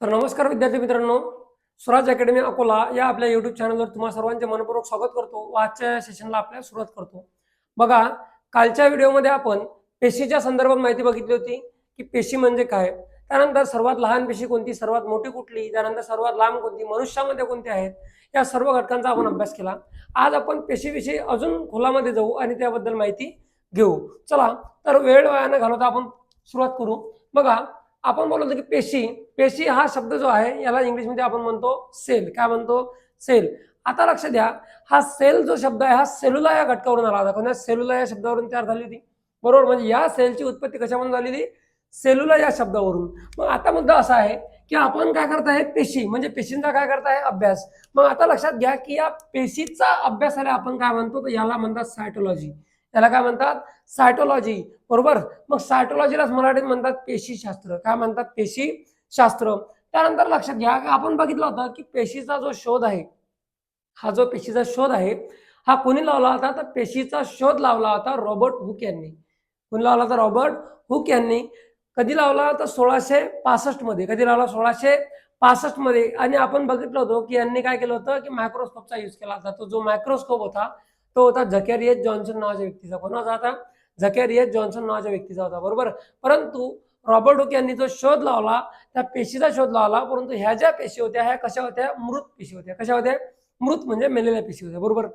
तर नमस्कार विद्यार्थी मित्रांनो. स्वराज अकॅडमी अकोला या आपल्या युट्यूब चॅनलवर तुम्हा सर्वांचे मनपूर्वक स्वागत करतो. व आजच्या सेशनला आपल्या सुरुवात करतो. बघा कालच्या व्हिडिओमध्ये आपण पेशीच्या संदर्भात माहिती बघितली होती की पेशी म्हणजे काय? त्यानंतर सर्वात लहान पेशी कोणती? सर्वात मोठी कुठली? त्यानंतर सर्वात लांब कोणती? मनुष्यामध्ये कोणती आहेत? या सर्व घटकांचा आपण अभ्यास केला. आज आपण पेशीविषयी अजून खोलामध्ये जाऊ आणि त्याबद्दल माहिती घेऊ. चला तर वेळ वयानं घालवता आपण सुरुवात करू. बघा आपण बोलत होतो की पेशी पेशी हा शब्द जो आहे याला इंग्लिशमध्ये आपण म्हणतो सेल. काय म्हणतो? सेल. आता लक्ष द्या हा सेल जो शब्द आहे हा सेलुला या घटकावरून आला होता. कोणत्या सेलुला या शब्दावरून तयार झाली होती? बरोबर म्हणजे या सेलची उत्पत्ती कशावरून झालेली सेलुला या शब्दावरून. मग आता मुद्दा असा आहे की आपण काय करताय पेशी. म्हणजे पेशींचा काय करताय? अभ्यास. मग आता लक्षात घ्या की या पेशीचा अभ्यासाला आपण काय म्हणतो? तर याला म्हणतात सायटोलॉजी त्याला काय म्हणतात? सायटोलॉजी. बरोबर? मग सायटोलॉजीलाच मराठीत म्हणतात पेशीशास्त्र काय म्हणतात? पेशीशास्त्र त्यानंतर लक्षात घ्या की आपण बघितलं होतं की पेशीचा जो शोध आहे हा जो पेशीचा शोध आहे हा कोणी लावला होता? तर पेशीचा शोध लावला होता रॉबर्ट हुक यांनी. कोणी लावला होता? रॉबर्ट हुक यांनी. कधी लावला? तर सोळाशे पासष्टमध्ये. कधी लावला? सोळाशे पासष्टमध्ये. आणि आपण बघितलं होतं की यांनी काय केलं होतं? की मायक्रोस्कोपचा यूज केला होता. तो जो मायक्रोस्कोप होता तो होता झकेरियस जॉन्सन नावाच्या व्यक्तीचा. कोणाचा होता? झकेरियस जॉन्सन नावाच्या व्यक्तीचा होता. बरोबर? परंतु रॉबर्ट हुक यांनी जो शोध लावला त्या पेशीचा शोध लावला परंतु ह्या ज्या पेशी होत्या ह्या कशा होत्या? मृत पेशी होत्या. कशा होत्या? मृत म्हणजे मेलेल्या पेशी होत्या. बरोबर?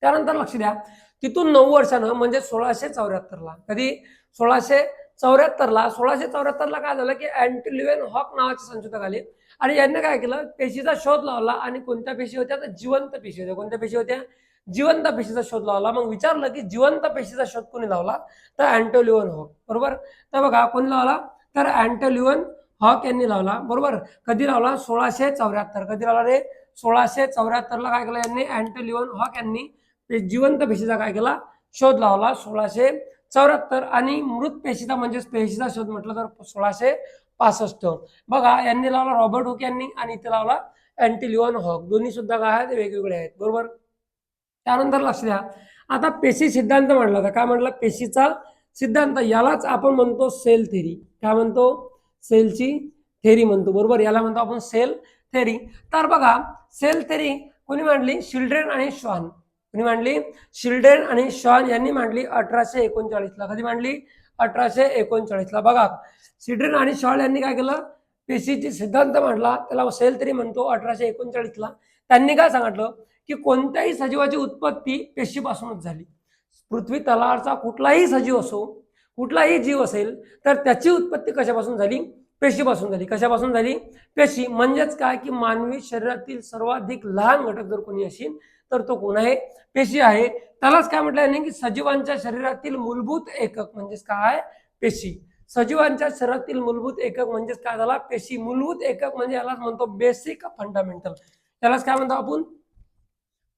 त्यानंतर लक्ष द्या. तिथून नऊ वर्षानं म्हणजे सोळाशे चौऱ्याहत्तरला. कधी? सोळाशे चौऱ्याहत्तरला. सोळाशे चौऱ्याहत्तरला काय झालं की अँटिलिव्हन हॉक नावाचे संशोधक आले. आणि यांनी काय केलं? पेशीचा शोध लावला आणि कोणत्या पेशी होत्या? तर जिवंत पेशी होत्या. कोणत्या पेशी होत्या? जिवंत पेशीचा शोध लावला. मग विचारलं की जिवंत पेशीचा शोध कोणी लावला? तर अँटोलिओन हॉक. बरोबर? तर बघा कोणी लावला? तर अँटोलिओन हॉक यांनी लावला. बरोबर? कधी लावला? सोळाशे चौऱ्याहत्तर. कधी लावला रे? सोळाशे चौऱ्याहत्तरला काय केलं यांनी? अँटोलिओन हॉक यांनी जिवंत पेशीचा काय केला? शोध लावला. सोळाशे चौऱ्याहत्तर. आणि मृत पेशीचा म्हणजेच पेशीचा शोध म्हटलं तर सोळाशे पासष्ट. बघा यांनी लावला रॉबर्ट हुक यांनी आणि इथे लावला अँटिलिओन हॉक. दोन्ही सुद्धा काय आहेत? वेगवेगळे आहेत. बरोबर? त्यानंतर लक्ष द्या. आता पेशी सिद्धांत म्हटला होता. काय म्हटलं पेशीचा सिद्धांत. यालाच आपण म्हणतो सेल थेरी. काय म्हणतो? सेलची थेरी म्हणतो. बरोबर? याला म्हणतो आपण सेल थेरी. तर बघा सेल थेरी कोणी मांडली? शिल्ड्रेन आणि श्वान. कोणी मांडली? शिल्ड्रेन आणि श्वान यांनी मांडली अठराशे एकोणचाळीसला. कधी मांडली? अठराशे एकोणचाळीसला. बघा शिल्ड्रेन आणि शॉल यांनी काय केलं? पेशीचे सिद्धांत मांडला त्याला सेल तरी म्हणतो अठराशे एकोणचाळीसला. त्यांनी काय सांगितलं की कोणत्याही सजीवाची उत्पत्ती पेशीपासूनच झाली. पृथ्वी तलावरचा कुठलाही सजीव असो कुठलाही जीव असेल तर त्याची उत्पत्ती कशापासून झाली? पेशीपासून झाली. कशापासून झाली? पेशी म्हणजेच काय? की मानवी शरीरातील सर्वाधिक लहान घटक जर कोणी असेल तर तो कोण आहे? पेशी आहे. त्यालाच काय म्हटलं की सजीवांच्या शरीरातील मूलभूत एकक म्हणजेच काय? पेशी. सजीवांच्या शरीरातील मूलभूत एकक म्हणजेच काय झाला? पेशी. मूलभूत एकक म्हणजे यालाच म्हणतो बेसिक फंडामेंटल त्यालाच काय म्हणतो आपण?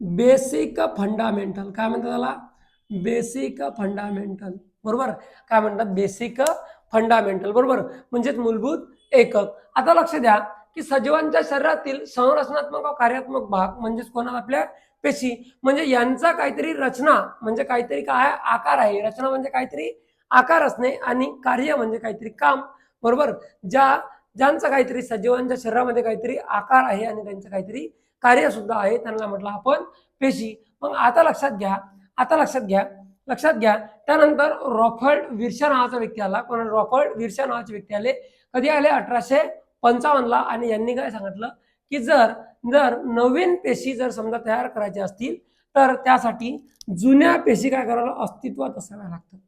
बेसिक फंडामेंटल काय म्हणतात त्याला? बेसिक फंडामेंटल बरोबर? काय म्हणतात? बेसिक फंडामेंटल बरोबर? म्हणजेच मूलभूत एकक. आता लक्ष द्या की सजीवांच्या शरीरातील संरचनात्मक व कार्यात्मक भाग म्हणजेच कोणाला? आपल्या पेशी. म्हणजे यांचा काहीतरी रचना. म्हणजे काहीतरी काय? आकार आहे. रचना म्हणजे काहीतरी आकार असणे आणि कार्य म्हणजे काहीतरी काम. बरोबर? ज्या ज्यांचा काहीतरी सजीवांच्या शरीरामध्ये काहीतरी आकार आहे आणि त्यांचं काहीतरी कार्य सुद्धा आहे त्यांना म्हटलं आपण पेशी. मग आता लक्षात घ्या आता लक्षात घ्या लक्षात घ्या. त्यानंतर रॉफर्ड विरशा नावाचा व्यक्ती आला कोणा? रॉफर्ड विरशा नावाचे व्यक्ती आले कधी आले? अठराशे पंचावन्नला आणि यांनी काय सांगितलं? की जर जर नवीन पेशी जर समजा तयार करायच्या असतील तर त्यासाठी जुन्या पेशी काय करायला? अस्तित्वात असाव्या लागतात.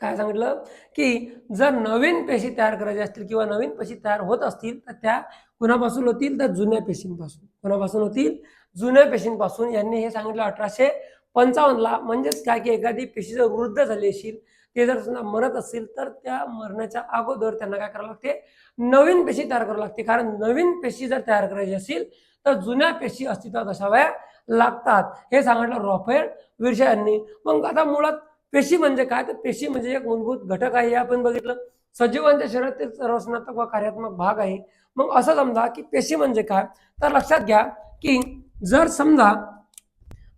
काय सांगितलं? की जर नवीन पेशी तयार करायच्या असतील किंवा नवीन पेशी तयार होत असतील तर त्या कुणापासून होतील? तर जुन्या पेशींपासून. कुणापासून होतील? जुन्या पेशींपासून. यांनी हे सांगितलं अठराशे पंचावन्नला म्हणजेच काय? की एखादी पेशी जर वृद्ध झाली असेल ते जर समजा मरत असतील तर त्या मरण्याच्या अगोदर त्यांना काय करावं लागते? नवीन पेशी तयार करावं लागते. कारण नवीन पेशी जर तयार करायची असेल तर जुन्या पेशी अस्तित्वात असाव्या लागतात. हे सांगितलं रॉफेल विरशा यांनी. मग आता मुळात पेशी म्हणजे काय? तर पेशी म्हणजे एक मूलभूत घटक आहे. हे आपण बघितलं. सजीवांच्या शरीरातील रचनात्मक व कार्यात्मक भाग आहे. मग असं समजा की पेशी म्हणजे काय? तर लक्षात घ्या की जर समजा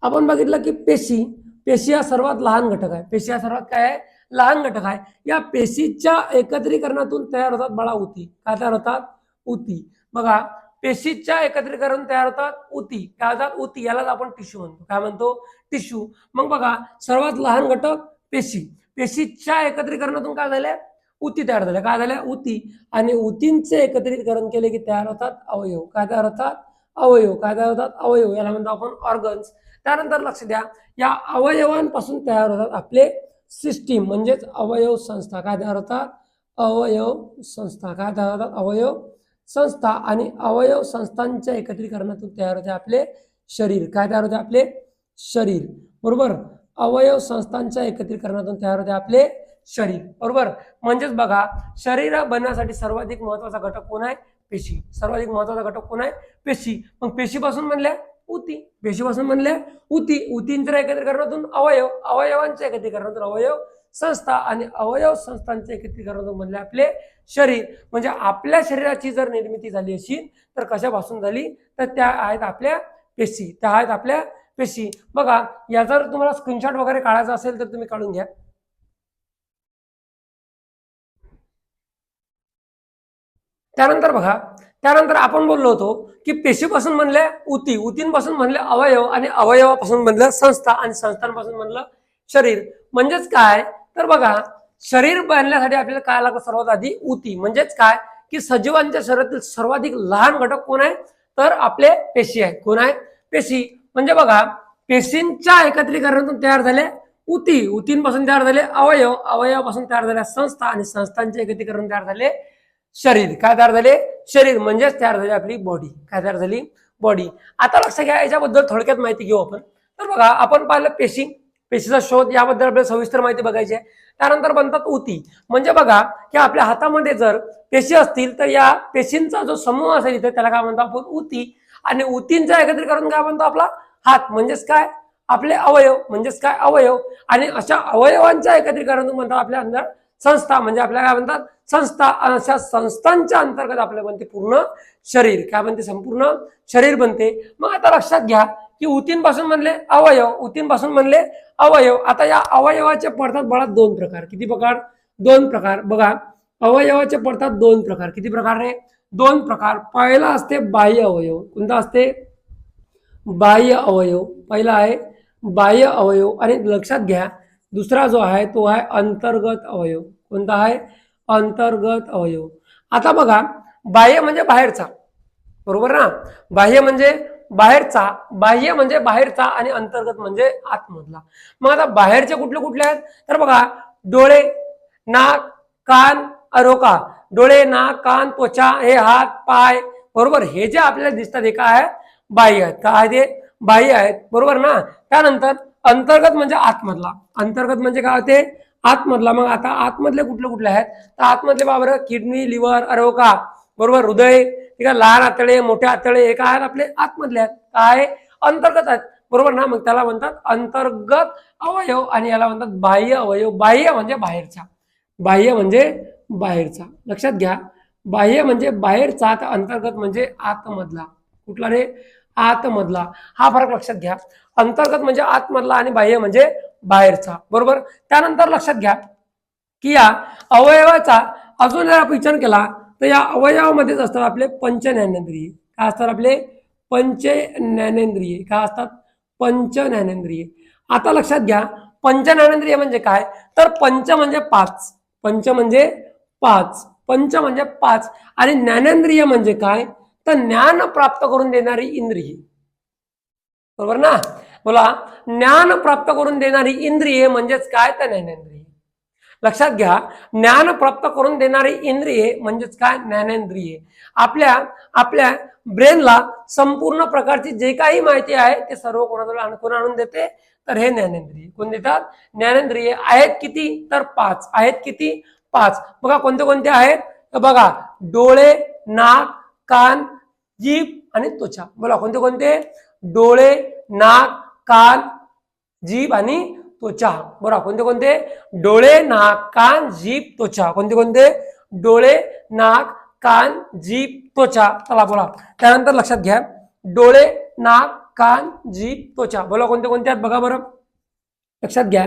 आपण बघितलं की पेशी पेशी हा सर्वात लहान घटक आहे. पेशी हा सर्वात काय आहे? लहान घटक आहे. या पेशीच्या एकत्रीकरणातून तयार होतात बळावती काय तयार होतात? उती. बघा पेशीच्या एकत्रीकरण तयार होतात उती काय होतात उती यालाच आपण टिश्यू म्हणतो. काय म्हणतो? टिश्यू. मग बघा सर्वात लहान घटक पेशी. पेशीच्या एकत्रीकरणातून काय झाल्या? उती तयार झाल्या. काय झाल्या? उती आणि उतींचे एकत्रीकरण केले की तयार होतात अवयव. काय तयार होतात? अवयव. काय तयार होतात? अवयव. याला म्हणतो आपण ऑर्गन्स त्यानंतर लक्ष द्या. या अवयवांपासून तयार होतात आपले सिस्टीम म्हणजेच अवयव संस्था. काय तयार होतात? अवयव संस्था. काय तयार होतात? अवयव संस्था आणि अवयव संस्थांच्या एकत्रीकरणातून तयार होते आपले शरीर. काय तयार होते आपले? शरीर. बरोबर? अवयव संस्थांच्या एकत्रीकरणातून तयार होते आपले शरीर. बरोबर? म्हणजेच बघा शरीर बनण्यासाठी सर्वाधिक महत्त्वाचा घटक कोण आहे? पेशी. सर्वाधिक महत्त्वाचा घटक कोण आहे? पेशी. मग पेशीपासून म्हणल्या उती पेशीपासून म्हणल्या उती उतींच्या एकत्रीकरणातून अवयव. अवयवांच्या एकत्रीकरणातून अवयव. संस्था आणि अवयव संस्थांचे एकत्रीकरण म्हणले आपले शरीर. म्हणजे आपल्या शरीराची जर निर्मिती झाली असेल तर कशापासून झाली? तर त्या आहेत आपल्या पेशी. त्या आहेत आपल्या पेशी. बघा या जर तुम्हाला स्क्रीनशॉट वगैरे काढायचा असेल तर तुम्ही काढून घ्या. त्यानंतर बघा त्यानंतर आपण बोललो होतो की पेशीपासून म्हणले उती उतींपासून म्हणले अवयव आणि अवयवापासून म्हणलं संस्था आणि संस्थांपासून म्हणलं शरीर. म्हणजेच काय? तर बघा शरीर बनण्यासाठी आपल्याला काय लागतं सर्वात आधी? उती म्हणजेच काय? की सजीवांच्या शरीरातील सर्वाधिक लहान घटक कोण आहे तर आपले पेशी आहे कोण आहे पेशी. म्हणजे बघा पेशींच्या एकत्रीकरणातून तयार झाले उती उतींपासून तयार झाले अवयव. अवयवापासून तयार झाल्या संस्था आणि संस्थांचे एकत्रीकरण तयार झाले शरीर. काय तयार झाले? शरीर. म्हणजेच तयार झाली आपली बॉडी काय तयार झाली? बॉडी आता लक्षात घ्या याच्याबद्दल थोडक्यात माहिती घेऊ आपण. तर बघा आपण पाहिलं पेशी. पेशीचा शोध याबद्दल आपल्याला सविस्तर माहिती बघायची आहे. त्यानंतर बनतात उती म्हणजे बघा की आपल्या हातामध्ये जर पेशी असतील तर या पेशींचा जो समूह असेल इथे त्याला काय म्हणतो आपण? उती आणि उतींचं एकत्रीकरण काय म्हणतो आपला? हात. म्हणजेच काय? आपले अवयव. म्हणजेच काय? अवयव. आणि अशा अवयवांच्या एकत्रीकरण म्हणतात आपल्या अंदर संस्था. म्हणजे आपल्या काय म्हणतात? संस्था. आणि अशा संस्थांच्या अंतर्गत आपल्या बनते पूर्ण शरीर. काय बनते? संपूर्ण शरीर बनते. मग आता लक्षात घ्या. की उतींपासून म्हणले अवयव उतींपासून म्हणले अवयव. आता या अवयवाचे पडतात बळात दोन प्रकार. किती प्रकार? दोन प्रकार. बघा अवयवाचे पडतात दोन प्रकार. किती प्रकार रे? दोन प्रकार. पहिला असते बाह्य अवयव. कोणता असते? बाह्य अवयव. पहिला आहे बाह्य अवयव. आणि लक्षात घ्या दुसरा जो आहे तो आहे अंतर्गत अवयव. कोणता आहे? अंतर्गत अवयव. आता बघा बाह्य म्हणजे बाहेरचा. बरोबर ना? बाह्य म्हणजे बाहेरचा बाह्य म्हणजे बाहेरचा आणि अंतर्गत म्हणजे आतमधला. मग आता बाहेरचे कुठले कुठले आहेत? तर बघा डोळे नाक कान अरोका. डोळे नाक कान त्वचा हे हात पाय बरोबर? हे जे आपल्याला दिसतात हे काय आहे बाह्य आहेत. काय ते बाह्य आहेत. बरोबर ना? त्यानंतर अंतर्गत म्हणजे आतमधला. अंतर्गत म्हणजे काय होते? आतमधला. मग आता आतमधले कुठले कुठले आहेत? तर आतमधले बाबर किडनी लिव्हर अरोका. बरोबर? हृदय ठीक आहे? लहान आतडे मोठे आतडे हे काय आहेत आपले? आतमधले आहेत. काय? अंतर्गत आहेत. बरोबर ना? मग त्याला म्हणतात अंतर्गत अवयव आणि याला म्हणतात बाह्य अवयव. बाह्य म्हणजे बाहेरचा. बाह्य म्हणजे बाहेरचा. लक्षात घ्या. बाह्य म्हणजे बाहेरचा तर अंतर्गत म्हणजे आतमधला. कुठला रे? आतमधला. हा फरक लक्षात घ्या. अंतर्गत म्हणजे आतमधला आणि बाह्य म्हणजे बाहेरचा. बरोबर? त्यानंतर लक्षात घ्या की या अवयवाचा अजून जर आपण विचार केला तर या अवयवामध्येच असतात आपले पंच ज्ञानेंद्रिय काय असतात आपले? पंच ज्ञानेंद्रिय काय असतात? पंच ज्ञानेंद्रिय आता लक्षात घ्या पंच ज्ञानेंद्रिय म्हणजे काय? तर पंच म्हणजे पाच पंच म्हणजे पाच पंच म्हणजे पाच. आणि ज्ञानेंद्रिय म्हणजे काय? तर ज्ञान प्राप्त करून देणारी इंद्रिय. बरोबर ना? बोला ज्ञान प्राप्त करून देणारी इंद्रिय म्हणजेच काय? तर ज्ञानेंद्रिय. लक्षात घ्या ज्ञान प्राप्त करून देणारी इंद्रिये म्हणजेच काय? ज्ञानेंद्रिये. आपल्या आपल्या ब्रेनला संपूर्ण प्रकारची जे काही माहिती आहे ते सर्व कोणाजवळ कोण आणून देते? तर हे ज्ञानेंद्रिय. कोण देतात? ज्ञानेंद्रिय आहेत किती? तर पाच. आहेत किती? पाच. बघा कोणते कोणते आहेत? तर बघा डोळे नाक कान जीभ आणि त्वचा. बोला कोणते कोणते? डोळे नाक कान जीभ आणि त्वचा. बरोबर कोणते कोणते? डोळे नाक कान जीभ त्वचा. कोणते कोणते? डोळे नाक कान जीभ त्वचा. चला बोला. त्यानंतर लक्षात घ्या. डोळे नाक कान जीभ त्वचा. बोला कोणते कोणते आहेत? बघा बरं. लक्षात घ्या.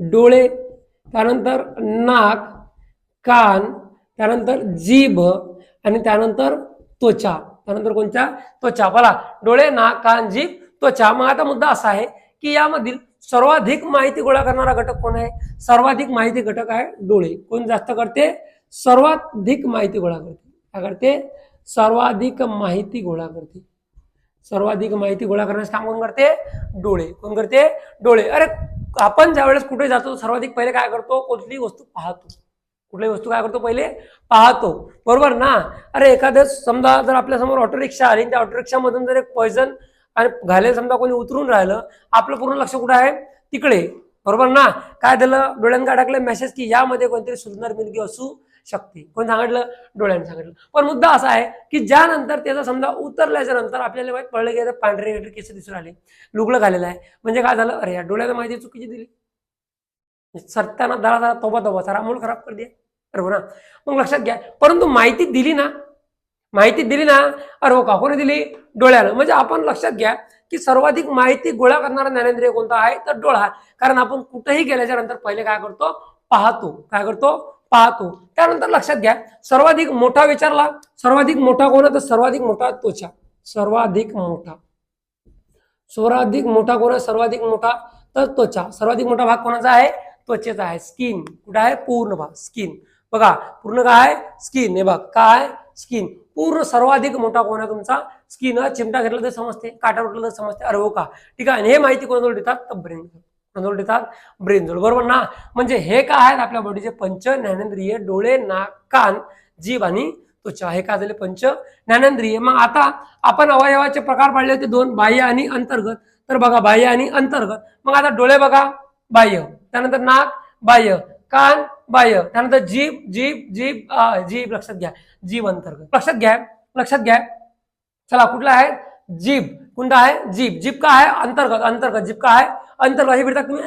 डोळे त्यानंतर नाक कान त्यानंतर जीभ आणि त्यानंतर त्वचा. त्यानंतर कोणत्या त्वचा. बोला. डोळे नाक कान जीभ त्वचा. मग आता मुद्दा असा आहे की यामधील सर्वाधिक माहिती गोळा करणारा घटक कोण आहे? सर्वाधिक माहिती घटक आहे डोळे. कोण जास्त करते? सर्वाधिक माहिती गोळा करते. काय करते? सर्वाधिक माहिती गोळा करते. सर्वाधिक माहिती गोळा करण्याचं काम कोण करते? डोळे. कोण करते? डोळे. अरे आपण ज्यावेळेस कुठे जातो सर्वाधिक पहिले काय करतो? कुठली वस्तू पाहतो. कुठलीही वस्तू काय करतो पहिले? पाहतो. बरोबर ना? अरे एखादं समजा जर आपल्यासमोर ऑटो रिक्षा आली त्या ऑटो रिक्षामधून जर एक पॉयझन आणि घालेल समजा कोणी उतरून राहिलं आपलं पूर्ण लक्ष कुठं आहे? तिकडे. बरोबर ना? काय झालं? डोळ्यानं काय टाकलं मेसेज की यामध्ये कोणतरी सुंदर मुलगी असू शकते. कोण सांगितलं? डोळ्यांनी सांगितलं. पण मुद्दा असा आहे की ज्यानंतर त्याचा समजा उतरल्याच्या नंतर आपल्याला माहीत पडलं की पांढरे वगैरे केस दिसून आले. लुगडं घालेलं आहे. म्हणजे काय झालं? अरे या डोळ्याला माहिती चुकीची दिली. सरताना दळा दरा तोबा तोबा सारा अमोल खराब कर दिया. बरोबर ना? मग लक्षात घ्या. परंतु माहिती दिली ना माहिती दिली ना अरे हो का कोणी दिली? डोळ्यानं. म्हणजे आपण लक्षात घ्या की सर्वाधिक माहिती गोळा करणारा ज्ञानेंद्रिय कोणता आहे? तर डोळा कारण आपण कुठेही गेल्याच्यानंतर पहिले काय करतो? पाहतो. काय करतो? पाहतो. त्यानंतर लक्षात घ्या सर्वाधिक मोठा विचारला सर्वाधिक मोठा कोण तर सर्वाधिक मोठा त्वचा. सर्वाधिक मोठा. सर्वाधिक मोठा कोण सर्वाधिक मोठा तर त्वचा. सर्वाधिक मोठा भाग कोणाचा आहे? त्वचेचा आहे. स्किन. कुठे आहे? पूर्ण भाग. स्किन. बघा पूर्ण काय आहे? स्किन. हे बघ काय स्किन. पूर्ण सर्वाधिक मोठा कोण आहे तुमचा? स्किन चिमटा घेतला तर समजते काटा उठला तर समजते अरे हो का? ठीक आहे आणि हे माहिती कोणाजवळ देतात? तर ब्रेन कोणाजवळ देतात? ब्रेनजवळ बरोबर ना? म्हणजे हे काय आहेत आपल्या बॉडीचे पंच? ज्ञानेंद्रिय डोळे नाक कान जीभ आणि त्वचा. हे काय झाले? पंच ज्ञानेंद्रिय. मग आता आपण अवयवाचे प्रकार पाडले होते दोन बाह्य आणि अंतर्गत. तर बघा बाह्य आणि अंतर्गत. मग आता डोळे बघा बाह्य. त्यानंतर नाक बाह्य. कान बाह्य. त्यानंतर जीभ जीभ जीभ जीभ लक्षात घ्या. जीभ अंतर्गत. लक्षात घ्या लक्षात घ्या. चला कुठला आहे? जीभ. कोणता आहे? जीभ. जीभ का आहे? अंतर्गत. अंतर्गत जीभ का आहे? अंतर्गत. अशी फिरता तुम्ही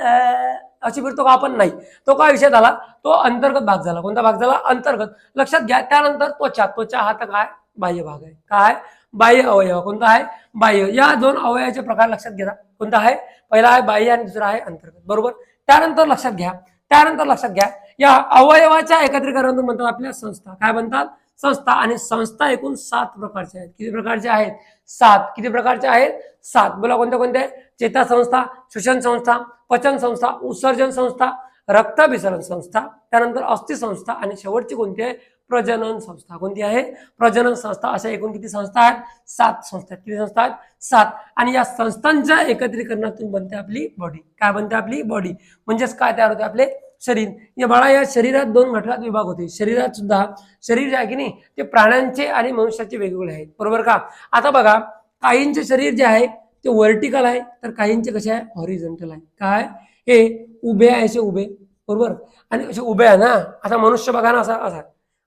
अशी फिरतो का आपण? नाही. तो काय विषय झाला? तो अंतर्गत भाग झाला. कोणता भाग झाला? अंतर्गत. लक्षात घ्या. त्यानंतर त्वचा. त्वचा हा तर काय? बाह्य भाग आहे. काय बाह्य अवयव. कोणता आहे? बाह्य. या दोन अवयवाचे प्रकार लक्षात घ्या कोणता आहे? पहिला आहे बाह्य आणि दुसरा आहे अंतर्गत. बरोबर? त्यानंतर लक्षात घ्या. त्यानंतर लक्षात घ्या या अवयवाच्या एकत्रीकरण म्हणतात आपल्या संस्था. काय म्हणतात? संस्था आणि संस्था एकूण सात प्रकारच्या आहेत. किती प्रकारचे आहेत? सात. किती प्रकारचे आहेत? सात. बोला कोणत्या कोणत्या चेता संस्था श्वसन संस्था पचन संस्था उत्सर्जन संस्था रक्ताभिसरण संस्था त्यानंतर अस्थि संस्था आणि शेवटची कोणती आहे? प्रजनन संस्था. कोणती आहे? प्रजनन संस्था. अशा एकूण किती संस्था आहेत? सात संस्था आहेत. किती संस्था आहेत? सात. आणि या संस्थांच्या एकत्रीकरणातून बनते आपली बॉडी काय बनते आपली? बॉडी म्हणजेच काय तयार होते आपले? शरीर. या बाळा या शरीरात दोन घटकात विभाग होते. शरीरात सुद्धा शरीर जे आहे की नाही ते प्राण्यांचे आणि मनुष्याचे वेगवेगळे आहेत. बरोबर का? आता बघा काहींचे शरीर जे आहे ते व्हर्टिकल आहे तर काहींचे कसे आहे? हॉरिझॉन्टल आहे. काय? हे उभे आहे असे उभे. बरोबर? आणि असे उभे आहे ना? आता मनुष्य बघा ना असा असा.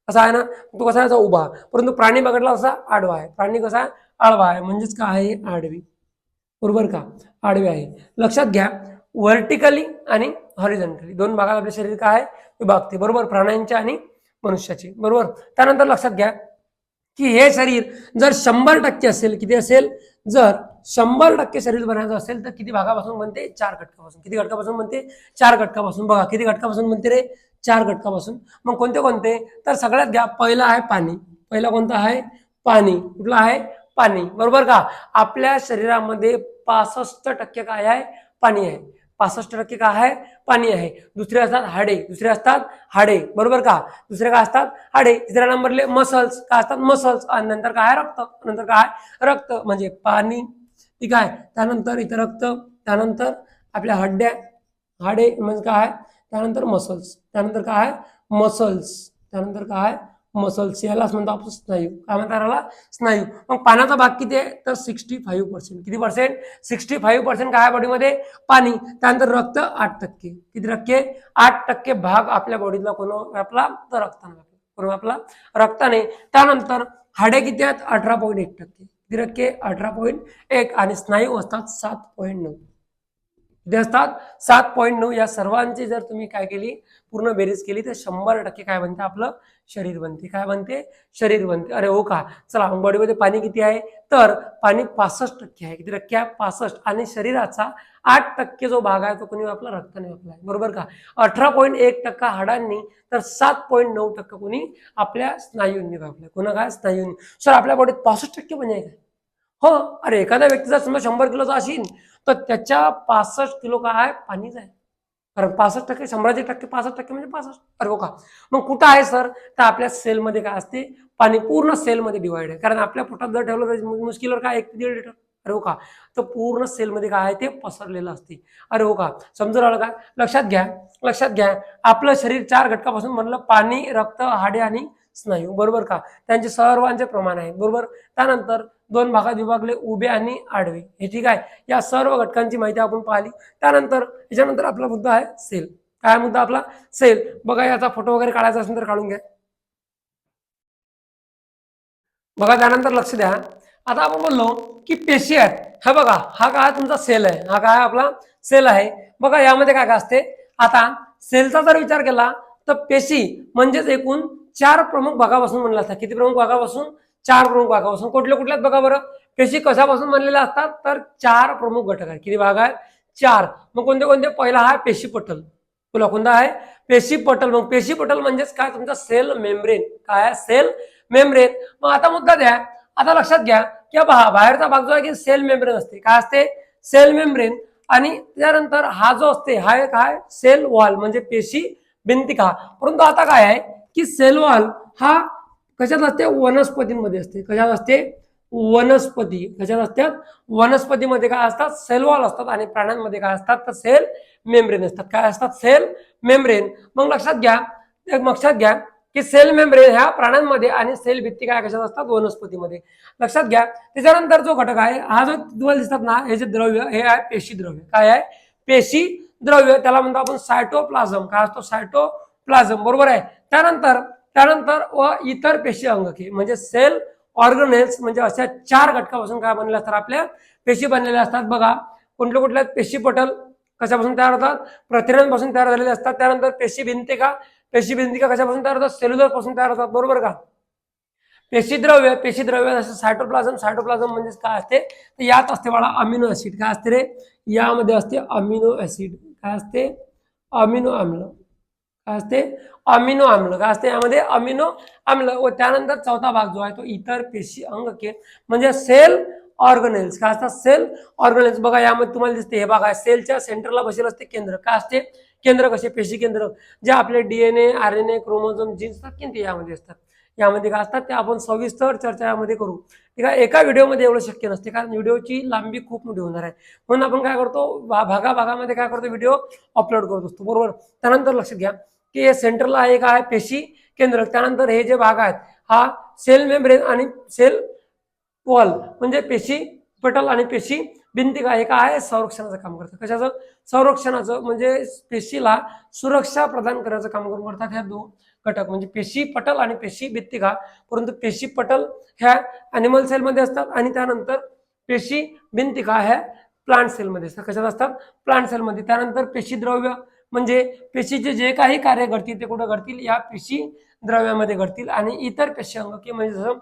असा आहे ना तो कसा आहे असा उभा परंतु प्राणी बघितला असा आडवा आहे. प्राणी कसा आहे आडवा आहे. म्हणजेच काय आहे? आडवी. बरोबर का? आडवी आहे. लक्षात घ्या व्हर्टिकली आणि हॉरिझॉन्टली दोन भागात आपले शरीर काय आहे? विभागते. बरोबर? प्राण्यांचे आणि मनुष्याचे. बरोबर? त्यानंतर लक्षात घ्या की हे शरीर जर शंभर टक्के असेल किती असेल? जर शंभर टक्के शरीर बनायचं असेल तर किती भागापासून बनते? चार घटकापासून. किती घटकापासून बनते? चार घटकापासून. बघा किती घटकापासून बनते रे? चार घटकापासून. मग कोणते कोणते? तर सगळ्यात घ्या. पहिला आहे पाणी. पहिला कोणता आहे? पाणी. कुठला आहे? पाणी. बरोबर का? आपल्या शरीरामध्ये पासष्ट टक्के काय आहे? पाणी आहे. पासष्ट टक्के काय आहे? पाणी आहे. दुसरे असतात हाडे. दुसरे असतात हाडे. बरोबर का? दुसरे काय असतात? हाडे. तिसऱ्या नंबरले मसल्स काय असतात? मसल्स आणि नंतर काय आहे? रक्त. नंतर काय रक्त. म्हणजे पाणी. ठीक आहे? त्यानंतर इथं रक्त. त्यानंतर आपल्या हड्ड्या. हाडे. म्हणजे काय आहे? त्यानंतर मसल्स त्यानंतर काय आहे? मसल्स त्यानंतर काय आहे? मसल्स यालाच म्हणतो आपण स्नायू. काय म्हणतात याला? स्नायू. मग पाण्याचा भाग किती आहे? तर सिक्स्टी फाईव्ह पर्सेंट किती पर्सेंट सिक्स्टी फाईव्ह पर्सेंट काय बॉडीमध्ये पाणी. त्यानंतर रक्त आठ टक्के. किती टक्के? आठ टक्के भाग आपल्या बॉडीतला कोण व्यापला? तर रक्ताने कोण व्यापला? रक्ताने. त्यानंतर हाडे किती आहेत? अठरा पॉईंट एक टक्के. किती टक्के? अठरा पॉईंट एक. आणि स्नायू असतात सात पॉईंट नऊ. किती असतात सात पॉईंट नऊ या सर्वांची जर तुम्ही काय केली पूर्ण बेरीज केली तर शंभर टक्के काय बनते आपलं? शरीर बनते. काय बनते? शरीर बनते. अरे हो का? चला मग बॉडीमध्ये पाणी किती आहे? तर पाणी पासष्ट टक्के आहे. किती टक्के आहे? पासष्ट. आणि शरीराचा आठ टक्के जो भाग आहे तो कोणी आपला रक्ताने व्यापला आहे. बरोबर का? अठरा पॉईंट एक टक्का हाडांनी तर सात पॉईंट नऊ टक्का कोणी आपल्या स्नायूंनी व्यापलाय कोणा काय स्नायूंनी. सर आपल्या बॉडीत पासष्ट टक्के म्हणजे काय हो अरे एखाद्या व्यक्तीचा समजा शंभर किलोचा असेल तर त्याच्या पासष्ट किलो काय? आहे पाणीच आहे. कारण पासष्ट टक्के शंभराचे टक्के पासष्ट टक्के म्हणजे पासष्ट. अरे हो का? मग कुठं आहे सर? तर आपल्या सेलमध्ये काय असते? पाणी पूर्ण सेलमध्ये डिवाइड आहे. कारण आपल्या पोटात जर ठेवलं तर मुश्किलवर काय? एक ते दीड लिटर. अरे हो का? तर पूर्ण सेलमध्ये काय आहे ते पसरलेलं असते. अरे हो का? समजून आलं का? लक्षात घ्या लक्षात घ्या. आपलं शरीर चार घटकापासून म्हणलं पाणी रक्त हाडे आणि स्नायू. बरोबर का? त्यांचे सर्वांचे प्रमाण आहे. बरोबर? त्यानंतर दोन भागात विभागले उभे आणि आडवे. हे ठीक आहे? या सर्व घटकांची माहिती आपण पाहिली. त्यानंतर याच्यानंतर आपला मुद्दा आहे सेल. काय मुद्दा आपला? सेल. बघा याचा फोटो वगैरे काढायचा असेल तर काढून घ्या. बघा त्यानंतर लक्ष द्या. आता आपण बोललो की पेशी आहेत हा बघा हा काय तुमचा सेल आहे हा काय आपला सेल आहे. बघा यामध्ये काय काय असते? आता सेलचा जर विचार केला तर पेशी म्हणजेच एकूण चार प्रमुख भागापासून बनला असतात. किती प्रमुख भागापासून? चार प्रमुख भागापासून. कुठल्या कुठल्यात बघा बरं? पेशी कशापासून बनलेल्या असतात? तर चार प्रमुख घटक आहेत. किती भाग आहेत? चार. मग कोणते कोणते? पहिला हा पेशी पटल. बोला कोणता आहे? पेशी पटल. मग पेशी पटल म्हणजेच काय? तुमचा सेल मेम्ब्रेन काय आहे? सेल मेम्ब्रेन मग आता मुद्दा द्या. आता लक्षात घ्या. किंवा पहा बाहेरचा भाग जो आहे की सेल मेम्ब्रेन असते. काय असते? सेल मेम्ब्रेन आणि त्यानंतर हा जो असते हा एक आहे सेल वॉल म्हणजे पेशी भिंतिका. परंतु आता काय आहे की सेल वॉल हा कशात असते? वनस्पतींमध्ये असते. कशात असते? वनस्पती. कशात असतात वनस्पतीमध्ये काय असतात? सेल वॉल असतात आणि प्राण्यांमध्ये काय असतात? तर सेल मेम्ब्रेन असतात. काय असतात? सेल मेम्ब्रेन मग लक्षात घ्या. एक लक्षात घ्या. की सेल मेम्ब्रेन ह्या प्राण्यांमध्ये आणि सेल भित्ती काय कशात असतात? वनस्पतीमध्ये. लक्षात घ्या त्याच्यानंतर जो घटक आहे हा जो तुम्हाला दिसतात ना हे जे द्रव्य हे आहे पेशी द्रव्य. काय आहे? पेशी द्रव्य. त्याला म्हणतो आपण सायटोप्लाझम काय असतो? सायटोप्लाझम बरोबर आहे? त्यानंतर त्यानंतर व इतर पेशी अंगके म्हणजे सेल ऑर्गनेल्स म्हणजे अशा चार घटकापासून काय बनलेल्या असतात आपल्या? पेशी बनलेल्या असतात बघा. कुठल्या कुठल्या? पेशी पटल कशापासून तयार होतात? प्रथिनांपासून तयार झालेले असतात. त्यानंतर पेशी भिंतिका पेशी भिंतिका कशापासून तयार होतात? सेल्युलरपासून तयार होतात बरोबर का? पेशीद्रव्य पेशीद्रव्य असं सायटोप्लाझम सायटोप्लाझम म्हणजे काय असते? तर यात असते बाळा अमिनो ऍसिड काय असते रे? यामध्ये असते अमिनो ऍसिड काय असते? अमिनो आम्ल काय असते? अमिनो आम्ल काय असते? यामध्ये अमिनो आम्ल व त्यानंतर चौथा भाग जो आहे तो इतर पेशी अंगके म्हणजे सेल ऑर्गनेल्स. काय असतात? Cell organelles. बघा यामध्ये तुम्हाला दिसते हे बघा सेलच्या सेंटरला बसेल असते केंद्र. काय असते? केंद्र कसे पेशी केंद्र जे आपले DNA R N A chromosome genes असतात ते यामध्ये असतात. यामध्ये काय असतात ते आपण सविस्तर चर्चा यामध्ये करू. ठीक आहे? एका व्हिडिओमध्ये एवढं शक्य नसते कारण व्हिडिओची लांबी खूप मोठी होणार आहे. म्हणून आपण काय करतो भागा भागामध्ये काय करतो व्हिडिओ अपलोड करत असतो. बरोबर? त्यानंतर लक्षात घ्या की हे सेंटरला एक आहे पेशी केंद्र. त्यानंतर हे जे भाग आहेत हा सेल मेम्ब्रेन आणि सेल वॉल म्हणजे पेशी पटल आणि पेशी भिंतिका हे काय आहे? संरक्षणाचं काम करतं. कशाचं? संरक्षणाचं. म्हणजे पेशीला सुरक्षा प्रदान करण्याचं काम करून करतात ह्या दोन घटक. म्हणजे पेशी पटल आणि पेशी भित्तिका परंतु पेशी पटल ह्या अॅनिमल सेलमध्ये असतात आणि त्यानंतर पेशी भिंतिका ह्या प्लांट सेलमध्ये असतात. कशात असतात? प्लांट सेलमध्ये त्यानंतर पेशी द्रव्य. म्हणजे पेशीचे जे काही कार्य घडतील ते कुठं घडतील? या पेशी द्रव्यामध्ये घडतील. आणि इतर पेशी अंग की म्हणजे जसं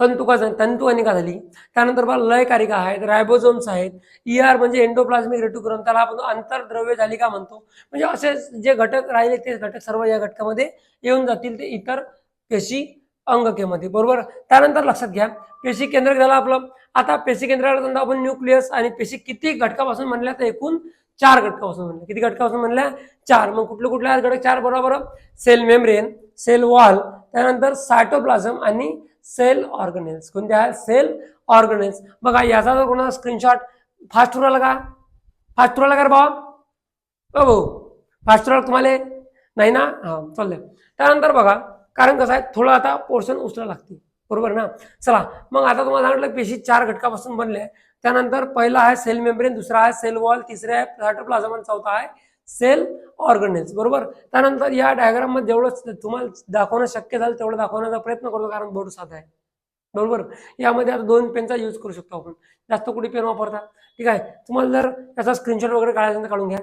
तंतुका तंतु झाली त्यानंतर बघा लयकारिका आहेत रायबोझोम्स आहेत. ई आर म्हणजे एंडोप्लाझमिक रेटुक्रम त्याला आपण आंतरद्रव्य जालिका म्हणतो. म्हणजे असे जे घटक राहिले ते घटक सर्व या घटकामध्ये येऊन जातील ते इतर पेशी अंगकेमध्ये. बरोबर? त्यानंतर लक्षात घ्या पेशी केंद्र झालं आपलं. आता पेशी केंद्राला समजा आपण न्यूक्लियस आणि पेशी किती घटकापासून म्हणल्या तर एकूण चार घटकापासून म्हणल्या किती घटकापासून म्हणल्या चार. मग कुठले कुठले घटक? चार बरोबर? सेल मेम्ब्रेन सेल वॉल त्यानंतर सायटोप्लाझम आणि सेल ऑर्गनेल्स. कोणते आहे सेल ऑर्गनेल्स. बघा याचा जर कोणाचा स्क्रीनशॉट फास्ट उराला का? फास्ट उराला का रे हो, हो. भाऊ फास्ट उराला तुम्हाला? नाही ना? हा चाललंय. त्यानंतर बघा कारण कसं आहे थोडं आता पोर्शन उचला लागते बरोबर ना? चला मग आता तुम्हाला सांगितलं पेशी चार घटकापासून बनले त्यानंतर पहिला आहे सेल मेम्ब्रेन दुसरा आहे सेल वॉल तिसरा आहे सायटोप्लाझम आणि चौथा आहे सेल ऑर्गनेल्स बरोबर? त्यानंतर या डायग्राममध्ये जेवढं तुम्हाला दाखवणं शक्य झालं तेवढं दाखवण्याचा प्रयत्न करतो कारण बोर्ड साधा आहे. बरोबर? यामध्ये आता दोन पेनचा यूज करू शकतो आपण. जास्त कुठे पेन वापरता? ठीक आहे. तुम्हाला जर त्याचा स्क्रीनशॉट वगैरे काढायचा तर काढून घ्या.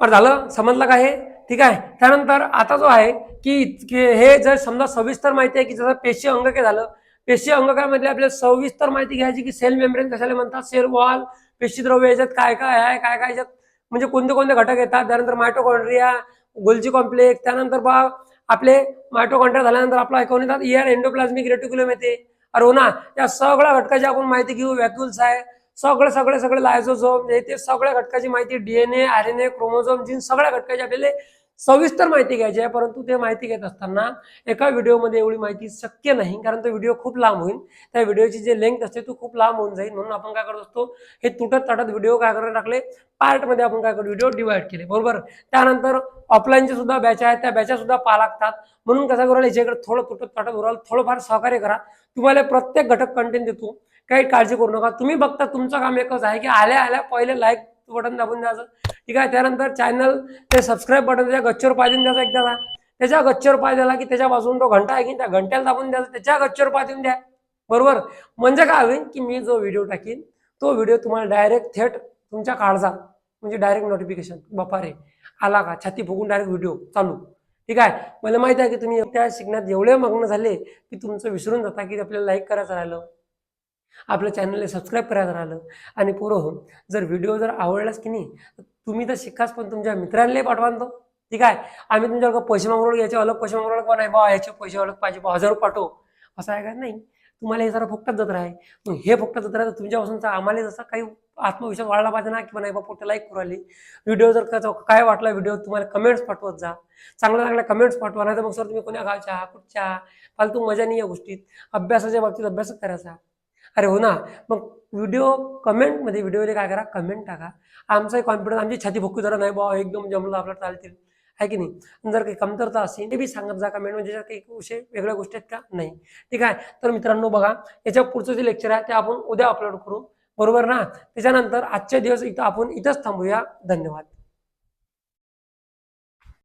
बरं झालं? समजलं का हे? ठीक आहे. त्यानंतर आता जो आहे की की हे जर समजा सविस्तर माहिती आहे की जसं पेशी अंग काय झालं पेशी अंगकामध्ये आपल्याला सविस्तर माहिती घ्यायची की सेल मेम्ब्रेन कशाला म्हणतात? सेल वॉल पेशी द्रव्य याच्यात काय काय आहे? काय काय याच्यात? म्हणजे कोणते कोणते घटक येतात? त्यानंतर मायटोकॉन्ड्रिया गोल्जी कॉम्प्लेक्स त्यानंतर बा आपले मायटोकॉन्ड्रिया झाल्यानंतर आपला ऐकून येतात इयर एन्डोप्लाझमिक रेटिक्युलम येते. अरे हो या सगळ्या घटकाची आपण माहिती घेऊ. व्हॅक्युल्स आहे. सगळे सगळे सगळे लायझोझोम हे ते सगळ्या घटकाची माहिती DNA R N A chromosome gene सगळ्या घटकाची आपल्याला सविस्तर माहिती घ्यायची आहे परंतु ते माहिती घेत असताना एका व्हिडिओमध्ये एवढी माहिती शक्य नाही कारण तो व्हिडिओ खूप लांब होईल. त्या व्हिडिओची जे लेंथ असते तो खूप लांब होऊन जाईल. म्हणून आपण काय करत असतो हे तुटत ताटत व्हिडिओ काय करायला टाकले पार्टमध्ये आपण काय करतो व्हिडिओ डिवाइड केले. बरोबर? त्यानंतर ऑफलाईनचे सुद्धा बॅच आहेत त्या बॅचा सुद्धा पा लागतात. म्हणून कसं करायला याच्याकडे थोडं तुटत ताटत उराल थोडंफार सहकार्य करा. तुम्हाला प्रत्येक घटक कंटेंट देतो. काही काळजी करू नका. तुम्ही बघता तुमचं काम एकच आहे की आल्या आल्या पहिले लाईक बटन दाबून द्यायचं ठीक आहे त्यानंतर चॅनल ते सबस्क्राईब बटन त्याच्या गच्चीवर पाय देऊन द्यायचं एकदा. त्याच्या गच्चीवर पाय दिला की त्याच्या बाजून तो घंटा आहे की त्या घंट्याला दाबून द्यायचा त्याच्या गच्चीवर पाय देऊन द्या. बरोबर? म्हणजे काय होईल की मी जो व्हिडिओ टाकीन तो व्हिडिओ तुम्हाला डायरेक्ट थेट तुमच्या काळजा म्हणजे डायरेक्ट नोटिफिकेशन बापारे आला का छाती फुगून डायरेक्ट व्हिडिओ चालू. ठीक आहे? मला माहिती आहे की तुम्ही त्या शिकण्यात एवढे मग्न झाले की तुमचं विसरून जाता की आपल्याला लाईक करायचं राहिलं. आपल्या चॅनलला सबस्क्राईब करायला राहिलं आणि पोरं हो जर व्हिडिओ जर आवडलाच की नाही तर तुम्ही तर शिकाच पण तुमच्या मित्रांनाही पाठवा तो. ठीक आहे? आम्ही तुमच्याकडे पैसे मागवलो याचे अलग पैसे मागवलं पण नाही बा याचे पैसे अलग पाहिजे बा हजार पाठव. असं आहे का? नाही. तुम्हाला हे जरा फुकटात जात राहे मग हे फुकटात जत्रा आहे तर आम्हाला जसा काही आत्मविश्वास वाढला पाहिजे ना की नाही बा पोटे लाईक करू आली व्हिडिओ जर काय वाटला व्हिडिओ तुम्हाला कमेंट्स पाठवत जा. चांगल्या चांगल्या कमेंट्स पाठवा नाही तर मग सर तुम्ही कोण्या गावच्या कुठच्या फालतू मजा नाही या गोष्टीत. अभ्यासाच्या बाबतीत अभ्यासच करायचा. अरे हो ना. मग व्हिडिओ कमेंटमध्ये व्हिडिओला काय करा? कमेंट टाका. आमचाही कॉन्फिडन्स आमची छाती भुकू जरा नाही बा एकदम जमलं आपल्याला चालतील. आहे की नाही? जर काही कमतरता असेल ते बी सांगत जा कमेंट म्हणजे काही विषय वेगळ्या गोष्टी आहेत का? नाही. ठीक आहे? तर मित्रांनो बघा याच्या पुढचं जे लेक्चर आहे ते आपण उद्या अपलोड करू. बरोबर ना? त्याच्यानंतर आजचे दिवस इथं आपण इथंच थांबूया. धन्यवाद.